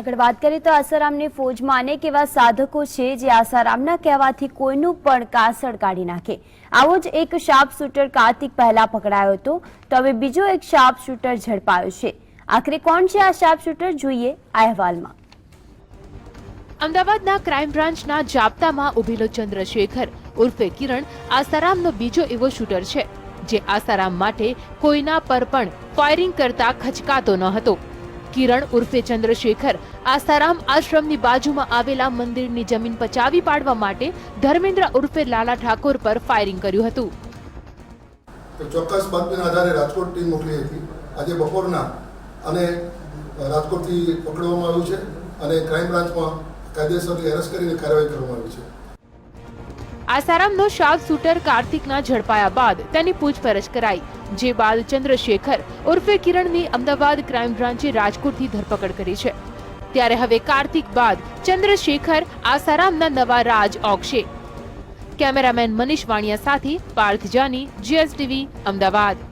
આગળ વાત કરીએ તો આસારામની ફોજમાં અનેક એવા સાધકો છે જે આસારામના કહેવાથી કોઈનું પણ કાસળ કાઢી નાખે. આવો જ એક શાર્પ શૂટર કાર્તિક પહેલા પકડાયો હતો, તો હવે બીજો એક શાર્પ શૂટર ઝડપાયો છે. આખરે કોણ છે આ શાર્પ શૂટર? જોઈએ આ અહેવાલમાં. અમદાવાદના ક્રાઇમ બ્રાન્ચના જાપ્તામાં ઉભેલો ચંદ્રશેખર. ઉર્ફે કિરણ આસારામનો બીજો એવો શૂટર છે, જે આસારામ માટે કોઈના પર પણ ફાયરિંગ કરતા ખચકાતો ન હતો. કિરણ ઉર્ફે ચંદ્રશેખર આસારામ આશ્રમની બાજુમાં આવેલા મંદિરની જમીન પચાવી પાડવા માટે ધર્મેન્દ્ર ઉર્ફે લાલા ઠાકોર પર ફાયરિંગ કર્યું હતું. ચોક્કસ બાતમીના આધારે રાજકોટ ટીમ મોકલી હતી. આજે બપોરના અને રાજકોટથી પકડવામાં આવ્યું છે અને ક્રાઇમ બ્રાન્ચમાં કાયદેસરની એરેસ્ટ કરીને કાર્યવાહી કરવામાં આવી છે. આસારામનો શાર્પ શૂટર કાર્તિકના ઝડપાયા બાદ તેની પૂછપરછ કરાઈ, જે બાદ ચંદ્રશેખર ઉર્ફે કિરણની અમદાવાદ ક્રાઇમ બ્રાન્ચે રાજકોટથી ધરપકડ કરી છે. ત્યારે હવે કાર્તિક બાદ ચંદ્રશેખર આસારામના નવા રાજ ઓગશે. કેમેરામેન મનીષ વાણિયા સાથે પાર્થ જાની, જીએસટીવી, અમદાવાદ.